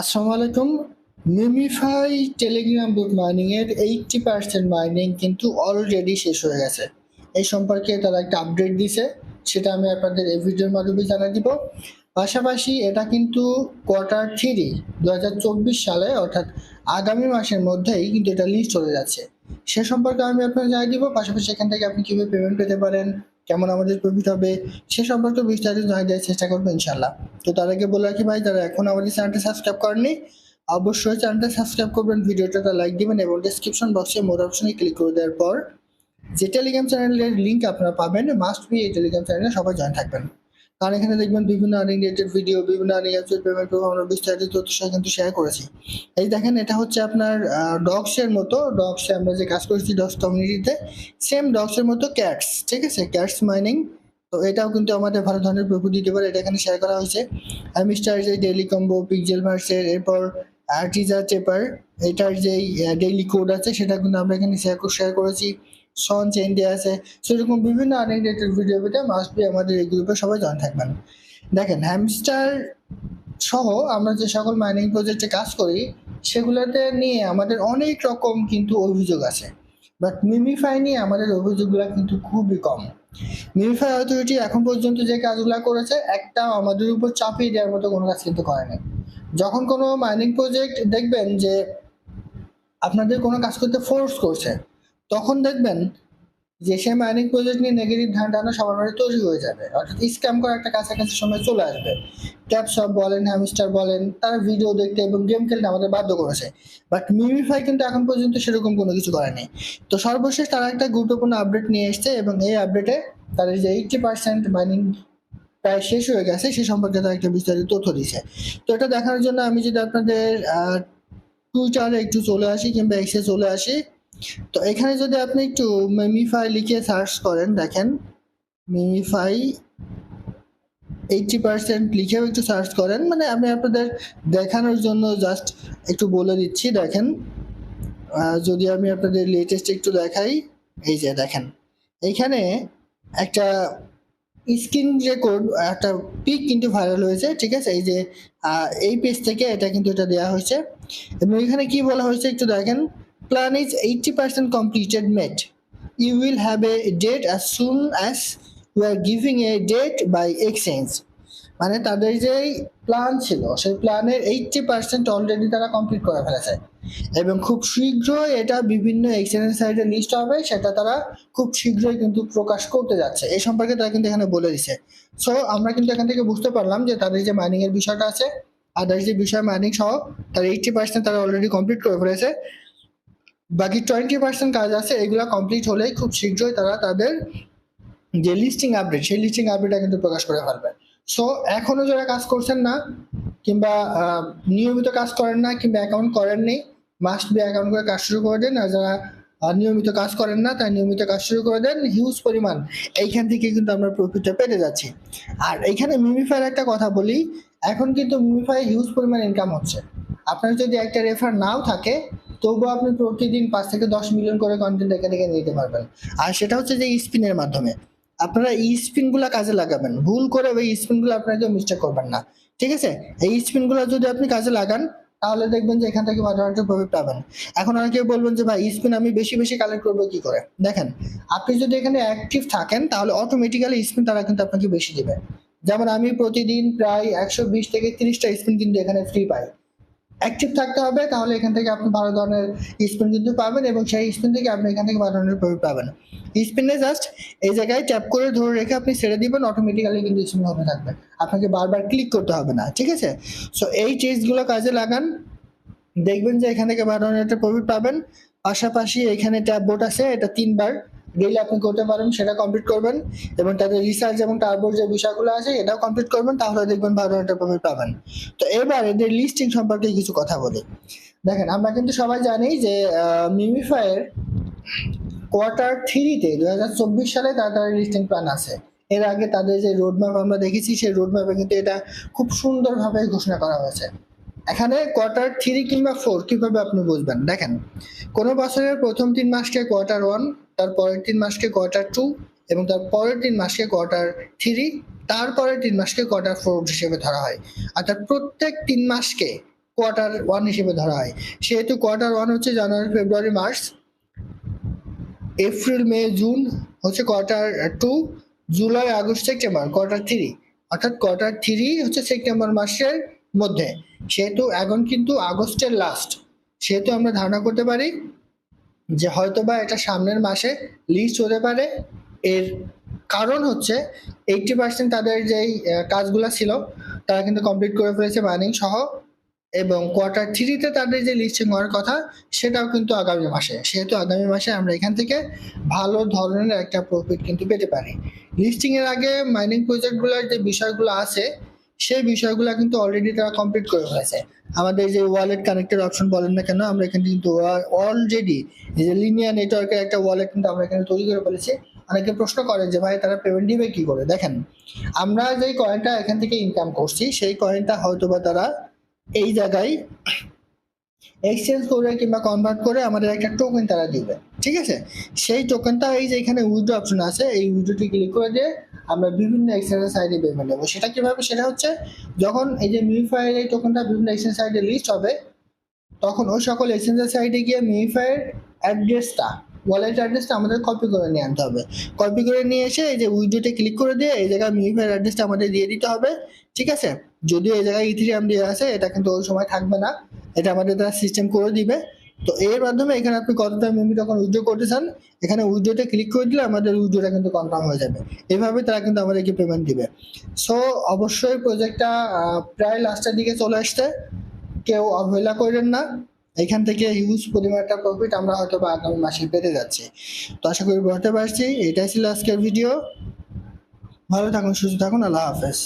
আসসালামু আলাইকুম। MemeFi Telegram bot mining এর এইটটি পার্সেন্ট মাইনিং কিন্তু অলরেডি শেষ হয়ে গেছে। এই সম্পর্কে তারা একটা আপডেট দিছে, সেটা আমি আপনাদের এই ভিডিওর মাধ্যমে জানিয়ে দিব। পাশাপাশি এটা কিন্তু কোয়ার্টার থ্রি দু হাজার চব্বিশ সালে, অর্থাৎ আগামী মাসের মধ্যেই কিন্তু এটা লিস্ট হয়ে যাচ্ছে। সে সম্পর্কে আমি আপনাকে জানিয়ে দিব, পাশাপাশি এখান থেকে আপনি কীভাবে পেমেন্ট পেতে পারেন কেমন আমাদের প্রফিট হবে, সে সম্পর্কে বিস্তারিত জানিয়ে দেওয়ার চেষ্টা করব ইনশাল্লাহ তো তার আগে বলে রাখি ভাই, যারা এখন আমাদের চ্যানেলটা সাবস্ক্রাইব করেনি অবশ্যই চ্যানেলটা সাবস্ক্রাইব করবেন, ভিডিওটা লাইক দিবেন এবং ডিসক্রিপশন বক্সে মোর অপশনে ক্লিক করে দেওয়ার পর যে টেলিগ্রাম চ্যানেলের লিঙ্ক আপনারা পাবেন মাস্ট বি এই টেলিগ্রাম চ্যানেলে সবাই জয়েন থাকবেন। কারণ এখানে দেখবেন বিভিন্ন আর্নিং রিলেটেড ভিডিও বিভিন্ন আর্নিং পেমেন্ট আমরা বিস্তারিত তথ্য কিন্তু শেয়ার করেছি। এই দেখেন, এটা হচ্ছে আপনার ডগসের মতো ডগসে আমরা যে কাজ করেছি ডগস কমিউনিটিতে সেম ডগসের মতো ক্যাটস ঠিক আছে? ক্যাটস মাইনিং তো এটাও কিন্তু আমাদের ভালো ধরনের প্রফিট দিতে পারে, এটা এখানে শেয়ার করা হয়েছে। মিস্টার যে ডেইলি কম্বো পিকজেল ভার্সের এরপর আর্টিজার টেপার এটার যেই ডেইলি কোড আছে, সেটা কিন্তু আমরা এখানে শেয়ার শেয়ার করেছি। সন দেওয়া আছে। সেরকম বিভিন্ন আর্নিং রিলেটেড ভিডিও পেতে মাস্ট বি আমাদের এই গ্রুপে সবাই জয়েন থাকবেন। দেখেন হ্যামস্টার সহ আমরা যে সকল মাইনিং প্রজেক্টে কাজ করি, সেগুলোতে নিয়ে আমাদের অনেক রকম কিন্তু অভিযোগ আছে। বাট মিমিফাই নিয়ে আমাদের অভিযোগগুলো কিন্তু খুবই কম। মিমিফাই অথরিটি এখন পর্যন্ত যে কাজগুলো করেছে, একটাও আমাদের উপর চাপিয়ে দেওয়ার মতো কোনো কাজ কিন্তু করেনি যখন কোনো মাইনিং প্রজেক্ট দেখবেন যে আপনাদের কোনো কাজ করতে ফোর্স করছে তখন দেখবেন যে সে মাইনিং প্রজেক্ট নিয়ে নেগেটিভ ধান টানা সবার মধ্যে তৈরি হয়ে যাবে। অর্থাৎ স্ক্যাম করার একটা কাছাকাছি সময় চলে আসবে। ট্যাপ শপ বলেন হ্যামস্টার বলেন, তারা ভিডিও দেখতে এবং গেম খেলতে আমাদের বাধ্য করেছে। বাট মিমিফাই কিন্তু এখন পর্যন্ত সেরকম কোনো কিছু করেনি। তো সর্বশেষ তারা একটা গুরুত্বপূর্ণ আপডেট নিয়ে এসছে এবং এই আপডেটে তাদের যে এইটটি পার্সেন্ট মাইনিং প্রায় শেষ হয়ে গেছে, সে সম্পর্কে তারা একটা বিস্তারিত তথ্য দিয়েছে। তো এটা দেখানোর জন্য আমি যদি আপনাদের টুইটারে একটু চলে আসি কিংবা এক্সে চলে আসি তো এখানে যদি আপনি একটু মিমিফাই লিখে সার্চ করেন, দেখেন। মেমিফাই এইটটি পার্সেন্ট লিখেও একটু সার্চ করেন। মানে আমি আপনাদের দেখানোর জন্য জাস্ট একটু বলে দিচ্ছি, দেখেন। যদি আমি আপনাদের লেটেস্ট একটু দেখাই, এই যে দেখেন। এইখানে একটা স্ক্রিন রেকর্ড একটা পিক কিন্তু ভাইরাল হয়েছে, ঠিক আছে? এই যে এই পেজ থেকে এটা কিন্তু এটা দেওয়া হয়েছে। এবং এখানে কি বলা হয়েছে একটু দেখেন। Plan is 80% completed met. You will have a date as soon as you are giving a date by exchange. মানে তাদের যে প্ল্যান ছিল, সেই প্ল্যানের এইটটি পার্সেন্ট অলরেডি তারা কমপ্লিট করে ফেলেছে এবং খুব শীঘ্রই এটা বিভিন্ন এক্সচেঞ্জের সাইডে লিস্ট হবে, সেটা তারা খুব শীঘ্রই কিন্তু প্রকাশ করতে যাচ্ছে এই সম্পর্কে তারা কিন্তু এখানে বলে দিছে সো আমরা কিন্তু এখান থেকে বুঝতে পারলাম যে তাদের যে মাইনিংয়ের বিষয়টা আছে আদার্স যে বিষয় মাইনিং সহ, তার এইটটি পার্সেন্ট তারা অলরেডি কমপ্লিট করে ফেলেছে বাকি টোয়েন্টি পার্সেন্ট কাজ আছে, এগুলো কমপ্লিট হলেই খুব শীঘ্রই তারা তাদের যে লিস্টিং আপডেট সেই লিস্টিং আপডেটটা কিন্তু প্রকাশ করে ফেলবে। সো এখনও যারা কাজ করছেন না, কিংবা নিয়মিত কাজ করেন না, কিংবা অ্যাকাউন্ট করেননি মাস্ট বি অ্যাকাউন্ট করে কাজ শুরু করে দেন। আর যারা নিয়মিত কাজ করেন না তাই নিয়মিত কাজ শুরু করে দেন। হিউজ পরিমাণ। এইখান থেকে কিন্তু আমরা প্রফিটটা পেতে যাচ্ছি। আর এইখানে মিমিফাইয়ের একটা কথা বলি। এখন কিন্তু মিমিফাই হিউজ পরিমাণ ইনকাম হচ্ছে। আপনার যদি একটা রেফার নাও থাকে তবুও আপনি প্রতিদিন পাঁচ থেকে দশ মিলিয়ন করে কন্টেন্ট এখান থেকে নিতে পারবেন। আর সেটা হচ্ছে যে স্পিনের মাধ্যমে। আপনারা এই স্পিনগুলো কাজে লাগাবেন। ভুল করে ওই স্পিনগুলো আপনারা কেউ মিস্টেক করবেন না। ঠিক আছে? এই স্পিনগুলো যদি আপনি কাজে লাগান, তাহলে দেখবেন যে এখান থেকে প্রফিট পাবেন। এখন অনেকে বলবেন যে, ভাই স্পিন আমি বেশি বেশি কালেক্ট করব কি করে? দেখেন, আপনি যদি এখানে অ্যাক্টিভ থাকেন, তাহলে অটোমেটিক্যালি স্পিন তারা কিন্তু আপনাকে বেশি দেবে। যেমন আমি প্রতিদিন প্রায় একশো বিশ থেকে তিরিশটা স্পিন কিন্তু এখানে ফ্রি পাই। অ্যাক্টিভ থাকতে হবে, তাহলে এখান থেকে আপনি ভালো ধরনের স্পিন কিন্তু পাবেন এবং সেই স্পিন থেকে আপনি এখান থেকে ভালো ধরনের প্রফিট পাবেন। স্পিনে জাস্ট এই জায়গায় ট্যাপ করে ধরে রেখে আপনি ছেড়ে দিবেন অটোমেটিক্যালি কিন্তু স্পিন হতে থাকবে। আপনাকে বারবার ক্লিক করতে হবে না, ঠিক আছে? সো এই চেজগুলো কাজে লাগান। দেখবেন যে এখান থেকে ভালো ধরনের একটা প্রফিট পাবেন। পাশাপাশি এখানে ট্যাপ বোর্ড আছে, এটা তিনবার। ডেইলি আপনি করতে পারেন, সেটা কমপ্লিট করবেন এবং তাদের রিসার্চ এবং টার্বোর যে বিষয়গুলো আছে, এটাও কমপ্লিট করবেন, তাহলে দেখবেন ভালো একটা প্রফিট পাবেন। তো এবার এদের লিস্টিং সম্পর্কে কিছু কথা বলি। দেখেন, আমরা কিন্তু সবাই জানি যে মিমিফায়ের কোয়ার্টার থ্রিতে দু হাজার চব্বিশ সালে তাদের লিস্টিং প্ল্যান আছে। এর আগে তাদের যে রোডম্যাপ আমরা দেখেছি, সেই রোডম্যাপে কিন্তু এটা খুব সুন্দরভাবে ঘোষণা করা হয়েছে। এখানে কোয়ার্টার থ্রি কিংবা ফোর কীভাবে আপনি বুঝবেন? দেখেন, কোনো বছরের প্রথম তিন মাসকে কোয়ার্টার ওয়ান তার পরের তিন মাসকে কোয়ার্টার টু এবং তার পরের তিন মাসকে কোয়ার্টার থ্রি তারপরের তিন মাসকে কোয়ার্টার ফোর হিসেবে ধরা হয়। অর্থাৎ প্রত্যেক তিন মাসকে কোয়ার্টার ওয়ান হিসেবে ধরা হয়। সেহেতু কোয়ার্টার ওয়ান হচ্ছে January, February, March, April, May, June হচ্ছে quarter two July, August, September quarter three অর্থাৎ কোয়ার্টার থ্রি হচ্ছে সেপ্টেম্বর মাসের মধ্যে। সেহেতু এখন কিন্তু আগস্টের লাস্ট সেহেতু আমরা ধারণা করতে পারি যে হয়তোবা এটা সামনের মাসে লিস্ট হতে পারে। এর কারণ হচ্ছে এইটটি পার্সেন্ট তাদের যেই কাজগুলো ছিল, তারা কিন্তু কমপ্লিট করে ফেলেছে মাইনিং সহ এবং কোয়ার্টার থ্রিতে তাদের যে লিস্টিং হওয়ার কথা, সেটাও কিন্তু আগামী মাসে। সেহেতু আগামী মাসে আমরা এখান থেকে ভালো ধরনের একটা প্রফিট কিন্তু পেতে পারি। লিস্টিংয়ের আগে মাইনিং প্রজেক্টগুলোর যে বিষয়গুলো আছে সেই বিষয়গুলো কিন্তু অলরেডি তারা কমপ্লিট করে ফেলেছে। আমাদের যে ওয়ালেট কানেক্টেড অপশন বলেন না কেন, আমরা এখানে কিন্তু অলরেডি এই যে লিনিয়ার নেটওয়ার্কের একটা ওয়ালেট কিন্তু আমরা এখানে তৈরি করে ফেলেছি। অনেকে প্রশ্ন করে যে ভাই, তারা পেমেন্ট দিবে কি করে? দেখেন, আমরা যেই কয়েনটা এখান থেকে ইনকাম করছি, সেই কয়েনটা হয়তো বা তারা এই জায়গায় এক্সচেঞ্জ করে কিংবা কনভার্ট করে আমাদের একটা টোকেন তারা দিবে। ঠিক আছে? সেই টোকেনটা এই যে এখানে উইড্রো অপশন আছে, এই উইড্রোটি ক্লিক করে দিয়ে আমরা বিভিন্ন এক্সচেঞ্জের সাইডে পেমেন্ট নেব। সেটা কীভাবে সেটা হচ্ছে, যখন এই যে মিউফাইয়ের এই টোকেনটা বিভিন্ন এক্সচেঞ্জ সাইডে লিস্ট হবে তখন ওই সকল এক্সচেঞ্জের সাইডে গিয়ে মিউফাইয়ের অ্যাড্রেসটা ওয়ালেট অ্যাড্রেসটা আমাদের কপি করে নিয়ে আনতে হবে। কপি করে নিয়ে এসে এই যে উইড্রোতে ক্লিক করে দিয়ে এই জায়গায় মিউফাইয়ের অ্যাড্রেসটা আমাদের দিয়ে দিতে হবে, ঠিক আছে? যদিও এই জায়গায় ইথিরিয়াম দিয়ে আছে, এটা কিন্তু ওই সময় থাকবে না, এটা আমাদের তারা সিস্টেম করে দিবে। তো এর মাধ্যমে এখানে আপনি কত কতটা মেমরি তখন উইড্রো করতে চান, এখানে উইড্রোতে ক্লিক করে দিলে আমাদের উইড্রোটা কিন্তু কনফার্ম হয়ে যাবে। এভাবে তারা কিন্তু আমাদেরকে পেমেন্ট দিবে। সো অবশ্যই প্রজেক্টটা প্রায় লাস্টের দিকে চলে আসছে। কেউ অবহেলা করেন না। এখান থেকে হিউজ পরিমাণ একটা প্রফিট আমরা হয়তো বা আগামী মাসে পেতে যাচ্ছি। তো আশা করি বলতে পারছি। এটাই ছিল আজকের ভিডিও ভালো থাকুন, সুস্থ থাকুন। আল্লাহ হাফেজ।